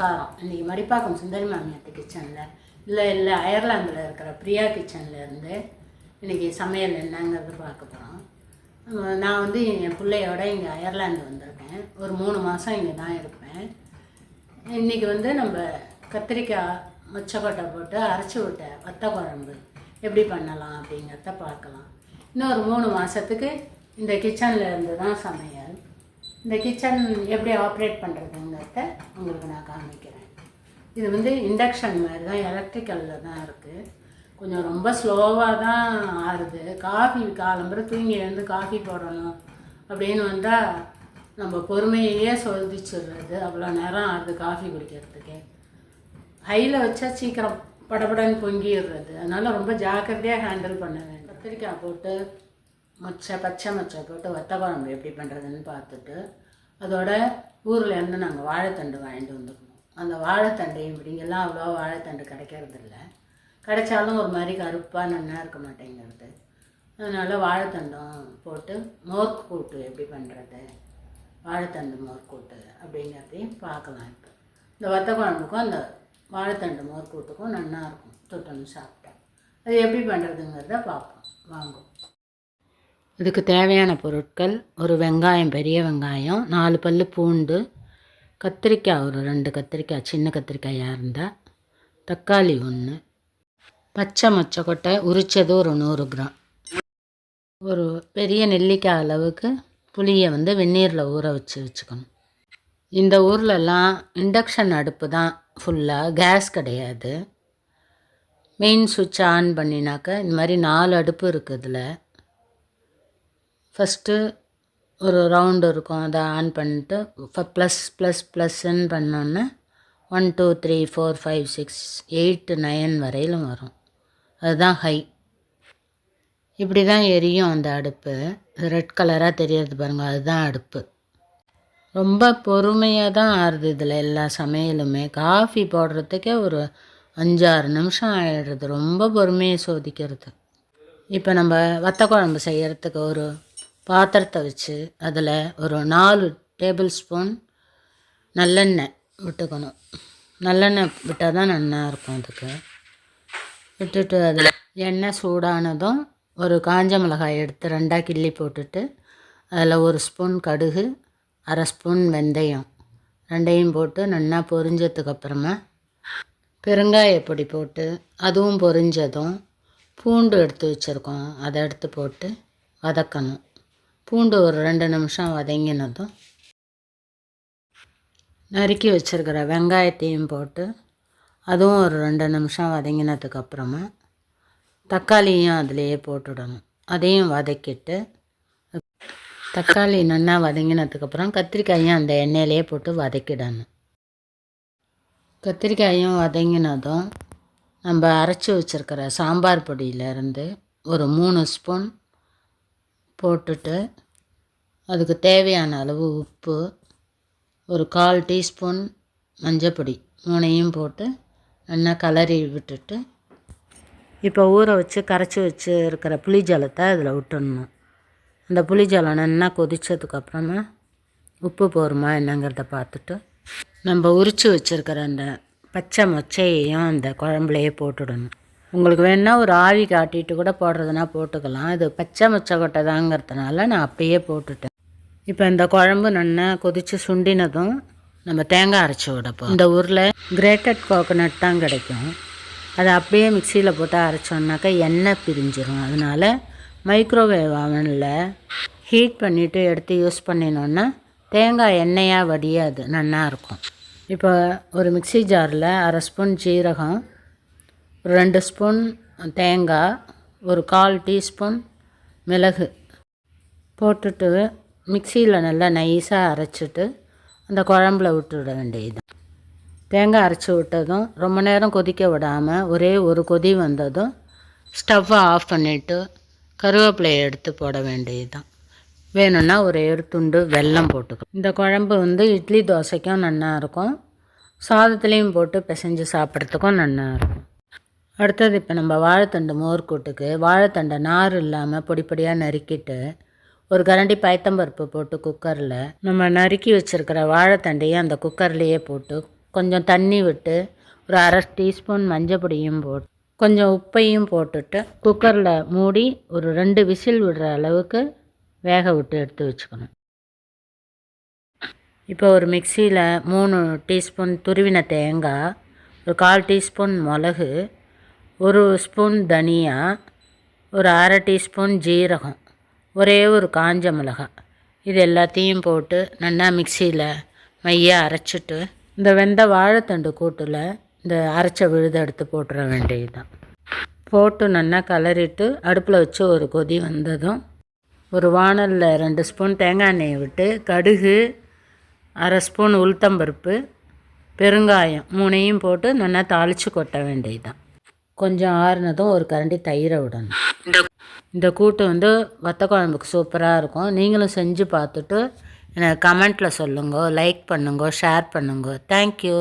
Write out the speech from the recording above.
நமஸ்காரம். இன்றைக்கி மடிப்பாக்கம் சுந்தரி மாமியாத்து கிச்சனில் இல்லை இல்லை அயர்லாந்தில் இருக்கிற பிரியா கிச்சன்லேருந்து இன்னைக்கு இன்றைக்கி சமையல் என்னங்கிறது பார்க்க போகிறோம் நான் வந்து என் பிள்ளையோட இங்கே அயர்லாந்து வந்திருக்கேன். ஒரு மூணு மாதம் இங்கே தான் இருப்பேன். இன்றைக்கி வந்து நம்ம கத்திரிக்காய் மொச்சக்கொட்டை போட்டு அரைச்சி விட்ட வத்த குழம்பு எப்படி பண்ணலாம் அப்படிங்கிறத பார்க்கலாம். இன்னொரு மூணு மாதத்துக்கு இந்த கிச்சனில் இருந்து தான் சமையல். இந்த கிச்சன் எப்படி ஆப்ரேட் பண்ணுறதுங்கிறத உங்களுக்கு நான் காமிக்கிறேன். இது வந்து இண்டக்ஷன் மாதிரி தான் எலக்ட்ரிக்கலில் தான் இருக்குது கொஞ்சம் ரொம்ப ஸ்லோவாக தான் ஆறுது. காஃபி காலம்புற தூங்கி எழுந்து காஃபி போடணும் அப்படின்னு வந்தால் நம்ம பொறுமையே சோதிச்சிடுறது. அவ்வளோ நேரம் ஆறுது காஃபி குடிக்கிறதுக்கே. ஹையில் வச்சா சீக்கிரம் படபடன்னு பொங்கிடுறது. அதனால் ரொம்ப ஜாக்கிரதையாக ஹேண்டில் பண்ண வேண்டும். கத்திரிக்காய் போட்டு மொச்சை பச்சை மொச்சை போட்டு வத்த குழம்பு எப்படி பண்ணுறதுன்னு பார்த்துட்டு அதோட ஊரில் இருந்து நாங்கள் வாழைத்தண்டு வாங்கிட்டு வந்துருக்கோம். அந்த வாழைத்தண்டு இப்படிங்கெல்லாம் அவ்வளோ வாழைத்தண்டு கிடைக்கிறதில்ல. கிடைச்சாலும் ஒரு மாதிரி கருப்பாக நன்னா இருக்க மாட்டேங்கிறது. அதனால் வாழைத்தண்டும் போட்டு மோர் கூட்டு எப்படி பண்ணுறது வாழைத்தண்டு மோர் கூட்டு அப்படிங்கிறதையும் பார்க்கலாம் இப்போ. இந்த வத்த குழம்புக்கும் அந்த வாழைத்தண்டு மோர் கூட்டுக்கும் நல்லா இருக்கும். தொட்டணும் சாப்பிட்டா. அது எப்படி பண்ணுறதுங்கிறத பார்ப்போம். வாங்கும் இதுக்கு தேவையான பொருட்கள் ஒரு வெங்காயம் பெரிய வெங்காயம் நாலு பல் பூண்டு கத்திரிக்காய் ஒரு ரெண்டு கத்திரிக்காய் சின்ன கத்திரிக்காயாக இருந்தால் தக்காளி ஒன்று பச்சை மொச்சக்கொட்டை உரித்தது ஒரு நூறு கிராம். ஒரு பெரிய நெல்லிக்காய் அளவுக்கு புளியை வந்து வெந்நீரில் ஊற வச்சு வச்சுக்கணும். இந்த ஊர்லெல்லாம் இண்டக்ஷன் அடுப்பு தான் ஃபுல்லாக கேஸ் கிடையாது. மெயின் சுவிட்ச் ஆன் பண்ணினாக்க இந்த மாதிரி நாலு அடுப்பு இருக்குது இதில். ஃபஸ்ட்டு ஒரு ரவுண்டு இருக்கும். அதை ஆன் பண்ணிட்டு ப்ளஸ் ப்ளஸ் ப்ளஸ்ன்னு பண்ணோன்னே one two three four five six eight nine வரையிலும் வரும். அதுதான் ஹை இப்படி தான் எரியும் அந்த அடுப்பு. ரெட் கலராக தெரியறது பாருங்கள் அதுதான் அடுப்பு. ரொம்ப பொறுமையாக தான் ஆறுது இதில் எல்லா சமையலுமே. காஃபி போடுறதுக்கே ஒரு அஞ்சாறு நிமிஷம் ஆகிடுறது ரொம்ப பொறுமையை சோதிக்கிறது. இப்போ நம்ம வத்த குழம்பு செய்கிறதுக்கு ஒரு பாத்திரத்தை வச்சு அதில் ஒரு நாலு டேபிள் ஸ்பூன் நல்லெண்ணெய் விட்டுக்கணும். நல்லெண்ணெய் விட்டால் தான் நல்லா இருக்கும் அதுக்கு. விட்டுட்டு அதில் எண்ணெய் சூடானதும் ஒரு காஞ்ச மிளகாய் எடுத்து ரெண்டாக கிள்ளி போட்டுட்டு அதில் ஒரு ஸ்பூன் கடுகு அரை ஸ்பூன் வெந்தயம் ரெண்டையும் போட்டு நல்லா பொரிஞ்சதுக்கப்புறமா பெருங்காயப்பொடி போட்டு அதுவும் பொரிஞ்சதும் பூண்டு எடுத்து வச்சுருக்கோம். அதை எடுத்து போட்டு வதக்கணும். பூண்டு ஒரு ரெண்டு நிமிஷம் வதங்கினதும் நறுக்கி வச்சுருக்கிற வெங்காயத்தையும் போட்டு அதுவும் ஒரு ரெண்டு நிமிஷம் வதங்கினதுக்கப்புறமா தக்காளியும் அதிலேயே போட்டுடணும். அதையும் வதக்கிட்டு தக்காளி நல்லா வதங்கினதுக்கப்புறம் கத்திரிக்காயும் அந்த எண்ணெயிலே போட்டு வதக்கிடணும். கத்திரிக்காயும் வதங்கினதும் நம்ம அரைச்சி வச்சுருக்கிற சாம்பார் பொடியிலேருந்து ஒரு மூணு ஸ்பூன் போட்டுட்டு அதுக்கு தேவையான அளவு உப்பு ஒரு கால் டீஸ்பூன் மஞ்சப்பொடி மூணையும் போட்டு நல்லா கலரி விட்டுட்டு இப்போ ஊற வச்சு கரைச்சி வச்சு இருக்கிற புளி ஜலத்தை அதில் விட்டுடணும். அந்த புளி ஜலம் நல்லா கொதித்ததுக்கப்புறமா உப்பு போருமா என்னங்கிறத பார்த்துட்டு நம்ம உரித்து வச்சுருக்கிற அந்த பச்சை மொச்சையையும் அந்த குழம்புலையே போட்டுடணும். உங்களுக்கு வேணா ஒரு ஆவி காட்டிட்டு கூட போடுறதுனா போட்டுக்கலாம். இது பச்சை மச்சை கொட்டை தாங்கிறதுனால நான் அப்பயே போட்டுட்டேன். இப்போ இந்த குழம்பு நல்லா கொதித்து சுண்டினதும் நம்ம தேங்காய் அரைச்சி விடப்போம் இந்த ஊரில் கிரேட்டட் கோகோனட் தான் கிடைக்கும். அதை அப்படியே மிக்சியில் போட்டு அரைச்சோன்னாக்கா எண்ணெய் பிரிஞ்சிடும் அதனால் மைக்ரோவேவ் அவனில் ஹீட் பண்ணிவிட்டு எடுத்து யூஸ் பண்ணினோன்னா தேங்காய் எண்ணெயாக வடியாது நல்லா இருக்கும். இப்போ ஒரு மிக்ஸி ஜாரில் அரை ஸ்பூன் ஜீரகம் ரெண்டு ஸ்பூன் தேங்காய் ஒரு கால் டீஸ்பூன் மிளகு போட்டுட்டு மிக்சியில் நல்லா நைஸாக அரைச்சிட்டு அந்த குழம்புல விட்டுவிட வேண்டியது. தேங்காய் அரைச்சி விட்டதும் ரொம்ப நேரம் கொதிக்க விடாமல் ஒரே ஒரு கொதி வந்ததும் ஸ்டவ்வை ஆஃப் பண்ணிவிட்டு கருவேப்பிலையை எடுத்து போட வேண்டியது தான் வேணும்னா ஒரு துண்டு வெல்லம் போட்டுக்கணும் இந்த குழம்பு வந்து இட்லி தோசைக்கும் நல்லாயிருக்கும் சாதத்துலேயும் போட்டு பிசைஞ்சு சாப்பிட்றதுக்கும் நல்லாயிருக்கும் அடுத்தது இப்போ நம்ம வாழைத்தண்டு மோர் கூட்டுக்கு வாழைத்தண்டை நார் இல்லாமல் பொடி பொடியாக நறுக்கிட்டு ஒரு கரண்டி பயத்தம்பருப்பு போட்டு குக்கரில் நம்ம நறுக்கி வச்சுருக்கிற வாழைத்தண்டையும் அந்த குக்கர்லேயே போட்டு கொஞ்சம் தண்ணி விட்டு ஒரு அரை டீஸ்பூன் மஞ்சள் பொடியும் போட்டு கொஞ்சம் உப்பையும் போட்டுட்டு குக்கரில் மூடி ஒரு ரெண்டு விசில் விடுற அளவுக்கு வேக விட்டு எடுத்து வச்சுக்கணும். இப்போ ஒரு மிக்சியில் மூணு டீஸ்பூன் துருவின தேங்காய் ஒரு கால் டீஸ்பூன் மிளகு ஒரு ஸ்பூன் தனியா ஒரு அரை டீஸ்பூன் ஜீரகம் ஒரே ஒரு காஞ்ச மிளகாய் இது எல்லாத்தையும் போட்டு நல்லா மிக்சியில் மைய அரைச்சிட்டு இந்த வெந்த வாழைத்தண்டு கூட்டில் இந்த அரைச்ச விழுத எடுத்து போட்டுற வேண்டியது தான் போட்டு நல்லா கலரிட்டு அடுப்பில் வச்சு ஒரு கொதி வந்ததும் ஒரு வாணலில் ரெண்டு ஸ்பூன் தேங்காய் எண்ணெயை விட்டு கடுகு அரை ஸ்பூன் உளுத்தம்பருப்பு பெருங்காயம் மூணையும் போட்டு நல்லா தாளித்து கொட்ட வேண்டியது தான் கொஞ்சம் ஆறுனதும் ஒரு கரண்டி தயிரை விடணும். இந்த கூட்டு வந்து வத்த குழம்புக்கு சூப்பராக இருக்கும். நீங்களும் செஞ்சு பார்த்துட்டு எனக்கு கமெண்ட்டில் சொல்லுங்க லைக் பண்ணுங்க ஷேர் பண்ணுங்க. தேங்க்யூ